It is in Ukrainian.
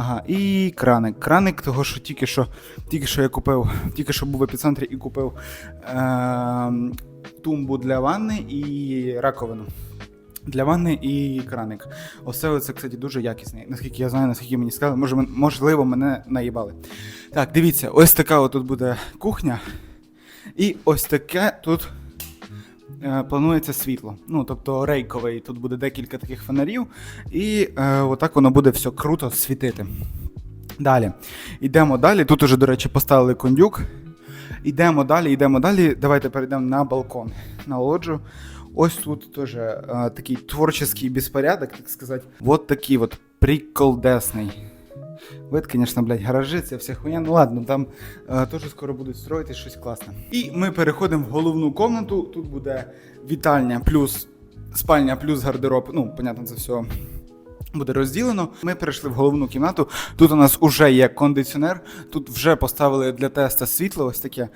Ага, і краник. Краник того, що тільки що, тільки що я купив, тільки що був в епіцентрі і купив е- тумбу для ванни і раковину. Для ванни і краник. Оце оце, кстати, дуже якісний. Наскільки я знаю, наскільки мені сказали, може, можливо, мене наїбали. Так, дивіться, ось така отут буде кухня. І ось таке тут планується світло. Ну, тобто рейковий, тут буде декілька таких фонарів, і е, отак воно буде все круто світити. Далі. Йдемо далі. Тут уже, до речі, поставили кондюк. Йдемо далі, йдемо далі. Давайте перейдемо на балкон, на лоджу. Ось тут теж е, такий творчий безпорядок, так сказати. Вот такий от приколдесний. Вид, звісно, блядь, гаражи, це вся хуйня. Ну ладно, там е, теж скоро будуть строїти щось класне. І ми переходимо в головну комнату. Тут буде вітальня плюс спальня, плюс гардероб. Ну, понятно, це все буде розділено. Ми перейшли в головну кімнату. Тут у нас вже є кондиціонер. Тут вже поставили для теста світло, ось таке.